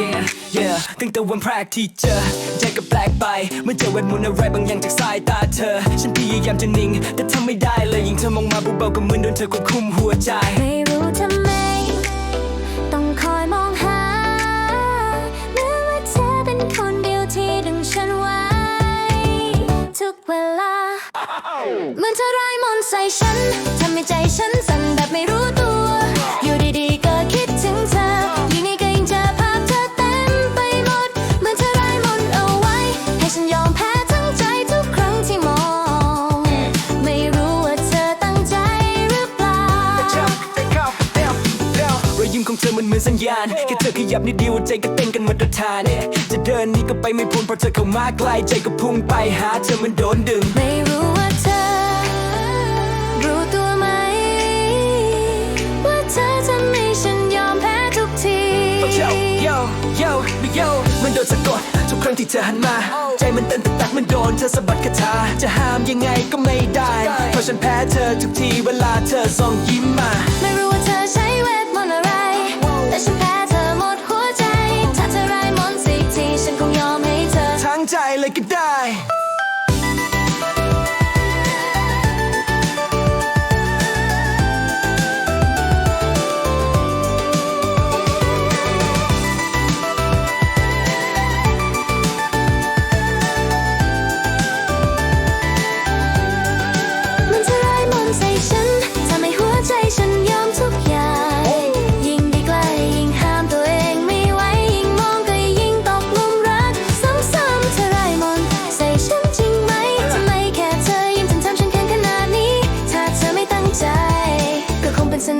Yeah yeah ตั้งแต่วันแรกที่เจอใจก็แปลกไปเมื่อเจอเวทมนต์อะไรบางอย่างจากสายตาเธอ ฉันพยายามจะนิ่ง แต่ทำไม่ได้เลยยิ่งเธอมองมาเบาๆก็เหมือนโดนเธอควบคุมหัวใจ ไม่รู้ทำไม กเวลาเหมือนเธอร้ายมนต์ใส่ฉันทำให้ใจฉันสั่นแบบไม่ มของเธอมันเหมือนสัญญาณแค่เธอขยับนิดเดียวใจก็เต้นกันหมาตรฐานเนี่ยจะเดินนี่ก็ไปไม่พ้นเพราะเธอเข้ามาใกล้ใจก็พุ่งไปหาเธอมันโดนดึง ไม่รู้ว่าเธอ รู้ตัวไหม ว่าเธอทำให้ฉันยอมแพ้ทุกทีโยโยโยโยมันโดนสะกดทุกครั้งที่เธอหันมา ใจมันเต้นตักๆมันโดนเธอสะบัดคาถาจะห้ามยังไงก็ไม่ได้ เพราะฉันแพ้เธอทุกทีเวลาเธอส่องยิ้มมา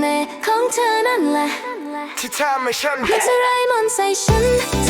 นเสน่ห์ของเธอนั่นแหละที่ทำให้ฉันมันจะร้ายมนต์ใส่ฉัน